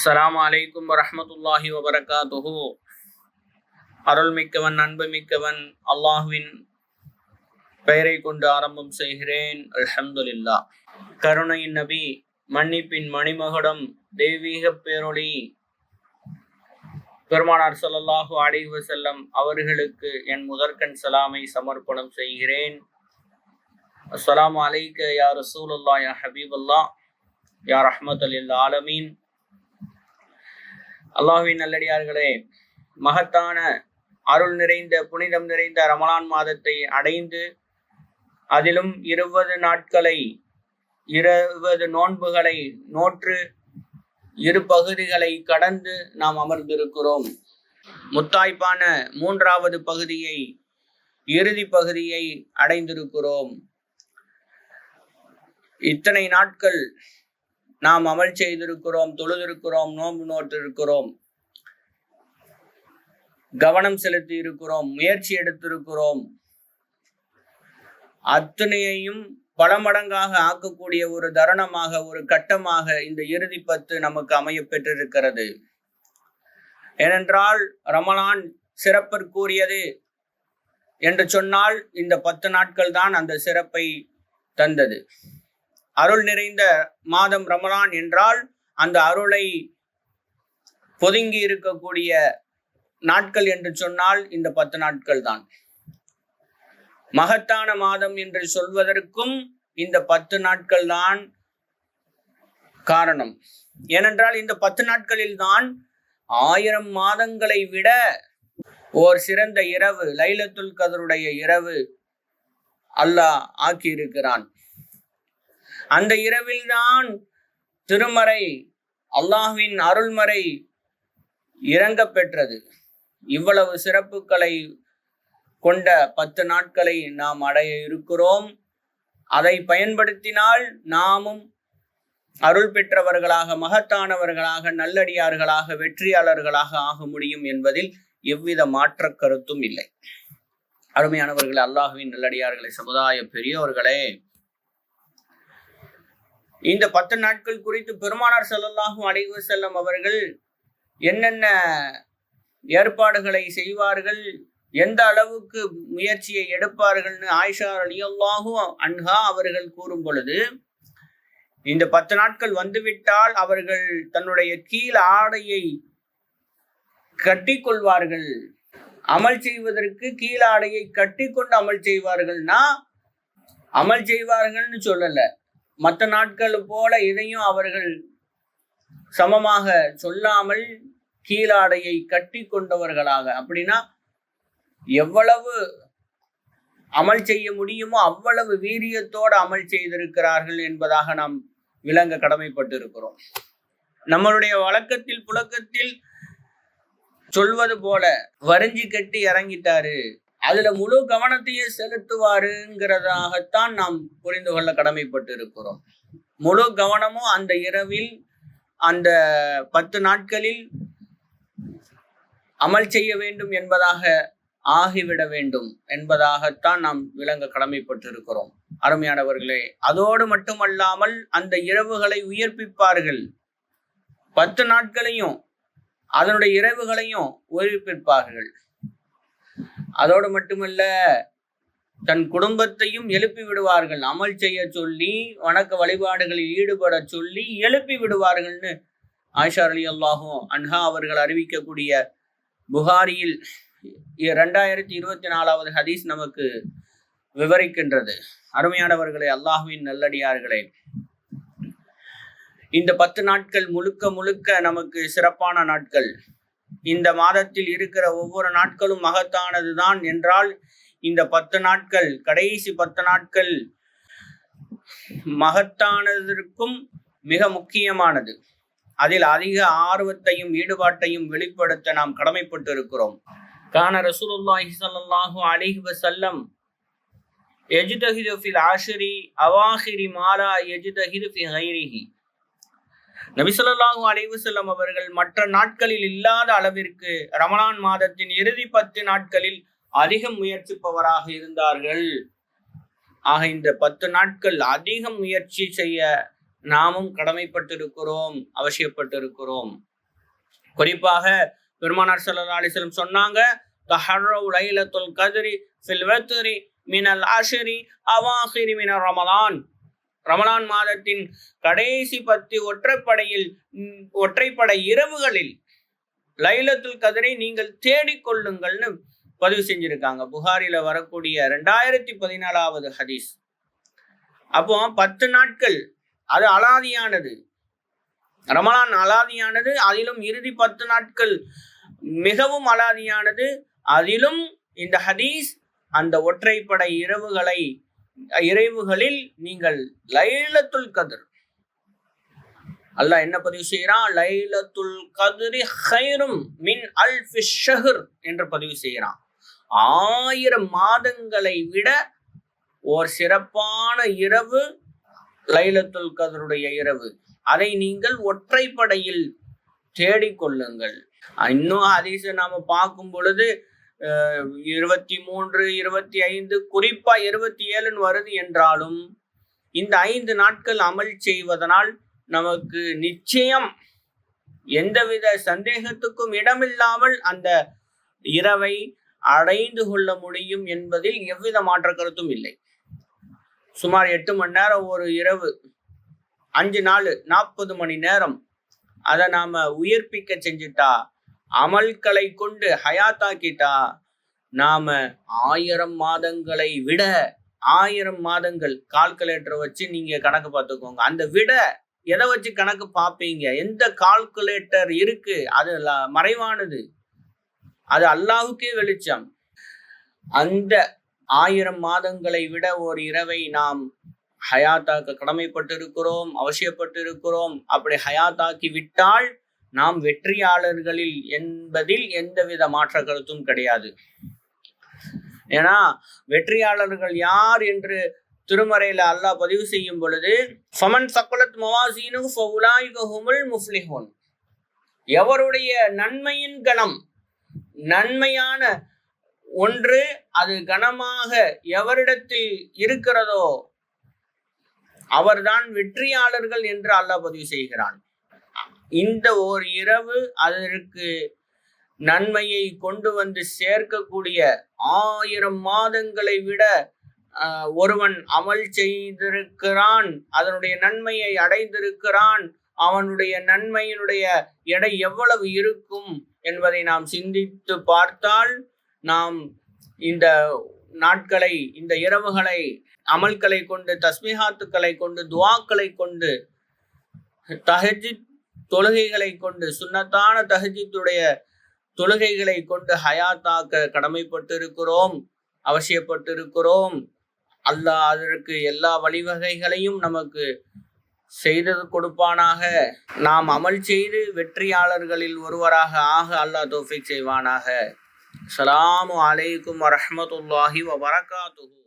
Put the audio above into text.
அஸ்லாம் அலைக்கும் வரஹ்மத்துல்லாஹி வபரகாத்துஹு. அருள்மிக்கவன் அன்புமிக்கவன் அல்லாஹ்வின் பெயரை கொண்டு ஆரம்பம் செய்கிறேன். அல்ஹம்துலில்லா கருணையின் நபி மன்னிப்பின் மணிமகுடம் தெய்வீக பேரொளி பெருமானார் ஸல்லல்லாஹு அலைஹி செல்லம் அவர்களுக்கு என் முதற்கண் சலாமை சமர்ப்பணம் செய்கிறேன். அஸ்லாம் அலைக்க யார் ரசூலுல்லாஹ் யா ஹபீபல்லாஹ் யார் அஹமத் அலில் ஆலமீன். அல்லாஹ்வின் நல்லடியார்களே மகத்தான அருள் நிறைந்த புனிதம் நிறைந்த ரமலான் மாதத்தை அடைந்து அதிலும் இருபது நாட்களை இருபது நோன்புகளை நோற்று இரு பகுதிகளை கடந்து நாம் அமர்ந்திருக்கிறோம். முத்தாய்ப்பான மூன்றாவது பகுதியை இறுதி பகுதியை அடைந்திருக்கிறோம். இத்தனை நாட்கள் நாம் அமல் செய்திருக்கிறோம் தொழுதிருக்கிறோம் நோன்பு நோட்டிருக்கிறோம் கவனம் செலுத்தி இருக்கிறோம் முயற்சி எடுத்திருக்கிறோம். அத்தனையையும் பல மடங்காக ஆக்கக்கூடிய ஒரு தருணமாக ஒரு கட்டமாக இந்த இறுதி பத்து நமக்கு அமைய பெற்றிருக்கிறது. ஏனென்றால் ரமலான் சிறப்பிற்குரியது என்று சொன்னால் இந்த பத்து நாட்கள் தான் அந்த சிறப்பை தந்தது. அருள் நிறைந்த மாதம் ரமலான் என்றால் அந்த அருளை பொதுங்கி இருக்கக்கூடிய நாட்கள் என்று சொன்னால் இந்த பத்து நாட்கள் தான் மகத்தான மாதம் என்று சொல்வதற்கும் இந்த பத்து நாட்கள் தான் காரணம். ஏனென்றால் இந்த பத்து நாட்களில் தான் ஆயிரம் மாதங்களை விட ஓர் சிறந்த இரவு லைலத்துல் கதருடைய இரவு அல்லாஹ் ஆக்கியிருக்கிறான். அந்த இரவில்தான் திருமறை அல்லாஹ்வின் அருள்மறை இறங்க பெற்றது. இவ்வளவு சிறப்புகளை கொண்ட பத்து நாட்களை நாம் அடைய இருக்கிறோம். அதை பயன்படுத்தினால் நாமும் அருள் பெற்றவர்களாக மகத்தானவர்களாக நல்லடியார்களாக வெற்றியாளர்களாக ஆக முடியும் என்பதில் எவ்வித மாற்ற கருத்தும் இல்லை. அருமையானவர்கள் அல்லாஹுவின் நல்லடியார்களை சமுதாய பெரியவர்களே இந்த பத்து நாட்கள் குறித்து பெருமானார் செல்லல்லாகும் அடைவு செல்லும் அவர்கள் என்னென்ன ஏற்பாடுகளை செய்வார்கள் எந்த அளவுக்கு முயற்சியை எடுப்பார்கள்னு ஆயிஷா அலியல்லாகும் அன்ஹா அவர்கள் கூறும் பொழுது இந்த பத்து நாட்கள் வந்துவிட்டால் அவர்கள் தன்னுடைய கீழ் ஆடையை கட்டி கொள்வார்கள் அமல் செய்வதற்கு கீழாடையை ஆடையை கட்டி கொண்டு அமல் செய்வார்கள்னா அமல் செய்வார்கள்னு சொல்லலை. மற்ற நாட்கள் போல இதையும் அவர்கள் சமமாக சொல்லாமல் கீழாடையை கட்டி கொண்டவர்களாக. அப்படின்னா எவ்வளவு அமல் செய்ய முடியுமோ அவ்வளவு வீரியத்தோடு அமல் செய்திருக்கிறார்கள் என்பதாக நாம் விளங்க கடமைப்பட்டிருக்கிறோம். நம்மளுடைய வழக்கத்தில் புழக்கத்தில் சொல்வது போல வரிஞ்சி கட்டி இறங்கிட்டாரு. அதுல முழு கவனத்தையே செலுத்துவாருங்கிறதாகத்தான் நாம் புரிந்து கொள்ள கடமைப்பட்டு இருக்கிறோம் முழு கவனமும் அந்த இரவில் அந்த பத்து நாட்களில் அமல் செய்ய வேண்டும் என்பதாக ஆகிவிட வேண்டும் என்பதாகத்தான் நாம் விளங்க கடமைப்பட்டிருக்கிறோம். அருமையானவர்களே அதோடு மட்டுமல்லாமல் அந்த இரவுகளை உயிர்ப்பிப்பார்கள். பத்து நாட்களையும் அதனுடைய இரவுகளையும் உயிர்ப்பிப்பார்கள். அதோடு மட்டுமல்ல தன் குடும்பத்தையும் எழுப்பி விடுவார்கள். அமல் செய்ய சொல்லி வணக்க வழிபாடுகளில் ஈடுபட சொல்லி எழுப்பி விடுவார்கள்னு ஆயிஷா அலி அல்லாஹும் அன்ஹா அவர்கள் அறிவிக்கக்கூடிய புகாரியில் இரண்டாயிரத்தி இருபத்தி நாலாவது ஹதீஸ் நமக்கு விவரிக்கின்றது. அருமையானவர்களே அல்லாஹுவின் நல்லடியார்களே இந்த பத்து நாட்கள் முழுக்க முழுக்க நமக்கு சிறப்பான நாட்கள். இந்த மாதத்தில் இருக்கிற ஒவ்வொரு நாட்களும் மகத்தானதுதான் என்றால் இந்த பத்து நாட்கள் கடைசி பத்து நாட்கள் மகத்தானதற்கும் மிக முக்கியமானது. அதில் அதிக ஆர்வத்தையும் ஈடுபாட்டையும் வெளிப்படுத்த நாம் கடமைப்பட்டு இருக்கிறோம் கான ரசூலுல்லாஹி சல்லாஹூ அலிஹி வசல்லம் எஜுதஹிது ஃபில் ஆஷரி அவாஹிரி மாலா எஜுதஹிது ஃபி ஹைரிஹி நபி ஸல்லல்லாஹு அவர்கள் மற்ற நாட்களில் இல்லாத அளவிற்கு ரமலான் மாதத்தின் இறுதி பத்து நாட்களில் அதிகம் முயற்சிப்பவராக இருந்தார்கள். ஆக இந்த பத்து நாட்கள் அதிகம் முயற்சி செய்ய நாமும் கடமைப்பட்டிருக்கிறோம் அவசியப்பட்டிருக்கிறோம். குறிப்பாக பெருமானார் சல்லா அலைஹி சொன்னாங்க மினல் அவாஹிரி மின ரமலான். ரமலான் மாதத்தின் கடைசி பத்து ஒற்றைப்படையில் ஒற்றைப்படை இரவுகளில் லைலத்துல் கதிரை நீங்கள் தேடிக்கொள்ளுங்கள்னு பதிவு செஞ்சிருக்காங்க. புகாரில வரக்கூடிய ரெண்டாயிரத்தி பதினாலாவது ஹதீஸ். அப்போ பத்து நாட்கள் அது அலாதியானது. ரமலான் அலாதியானது அதிலும் இறுதி பத்து நாட்கள் மிகவும் அலாதியானது. அதிலும் இந்த ஹதீஸ் அந்த ஒற்றைப்படை இரவுகளை இறைவுகளில் நீங்கள் லைலத்துல் கதிர். அல்லாஹ் என்ன பதிவு செய்கிறான்? லைலத்துல் கதிரி ஹைரும் மின் அல் ஷஹர் என்று பதிவு செய்கிறான். ஆயிரம் மாதங்களை விட ஓர் சிறப்பான இரவு லைலத்துல் கதருடைய இரவு. அதை நீங்கள் ஒற்றைப்படையில் தேடிக்கொள்ளுங்கள். இன்னும் அதிச நாம பார்க்கும் பொழுது இருபத்தி மூன்று இருபத்தி ஐந்து குறிப்பா இருபத்தி ஏழுன்னு வருது என்றாலும் இந்த ஐந்து நாட்கள் அமல் செய்வதனால் நமக்கு நிச்சயம் எந்தவித சந்தேகத்துக்கும் இடமில்லாமல் அந்த இரவை அடைந்து கொள்ள முடியும் என்பதில் எவ்வித மாற்ற கருத்தும் இல்லை. சுமார் எட்டு மணி நேரம் ஒரு இரவு அஞ்சு நாள் நாற்பது மணி நேரம் அதை நாம உயிர்ப்பிக்க செஞ்சுட்டா அமல்களை கொண்டு ஹயாத்தாக்கிட்டா நாம ஆயிரம் மாதங்களை விட ஆயிரம் மாதங்கள் கால்குலேட்டரை வச்சு நீங்க கணக்கு பார்த்துக்கோங்க. அந்த விட எதை வச்சு கணக்கு பார்ப்பீங்க? எந்த கால்குலேட்டர் இருக்கு? அது மறைவானது. அது அல்லாவுக்கே வெளிச்சம். அந்த ஆயிரம் மாதங்களை விட ஒரு இரவை நாம் ஹயாத்தாக்க கடமைப்பட்டிருக்கிறோம் அவசியப்பட்டிருக்கிறோம். அப்படி ஹயாத்தாக்கி விட்டால் நாம் வெற்றியாளர்களில் என்பதில் எந்தவித மாற்ற கருத்தும் கிடையாது. ஏன்னா வெற்றியாளர்கள் யார் என்று திருமறையில அல்லாஹ் பதிவு செய்யும் பொழுது ஃபமன் சக்குலத் மவாசீனு ஃபவுலாயிக ஹுமுல் எவருடைய நன்மையின் கணம் நன்மையான ஒன்று அது கனமாக எவரிடத்தில் இருக்கிறதோ அவர்தான் வெற்றியாளர்கள் என்று அல்லாஹ் பதிவு செய்கிறான். இந்த ஓர் இரவு அதற்கு நன்மையை கொண்டு வந்து சேர்க்கக்கூடிய ஆயிரம் மாதங்களை விட ஒருவன் அமல் செய்திருக்கிறான் அதனுடைய நன்மையை அடைந்திருக்கிறான் அவனுடைய நன்மையினுடைய எடை எவ்வளவு இருக்கும் என்பதை நாம் சிந்தித்து பார்த்தால் நாம் இந்த நாட்களை இந்த இரவுகளை அமல்களை கொண்டு தஸ்மிஹாத்துக்களை கொண்டு துவாக்களை கொண்டு தஹஜித் தொழுகைகளை கொண்டு சுன்னத்தான தகுதித்துடைய தொழுகைகளை கொண்டு ஹயாத்தாக்க கடமைப்பட்டிருக்கிறோம் அவசியப்பட்டிருக்கிறோம். அல்லாஹ் அதற்கு எல்லா வழிவகைகளையும் நமக்கு செய்தது கொடுப்பானாக. நாம் அமல் செய்து வெற்றியாளர்களில் ஒருவராக ஆக அல்லாஹ் தோஃபிக் செய்வானாக. அஸ்ஸலாமு அலைக்கும் வரமத்துல்லாஹி வபரகாத்துஹு.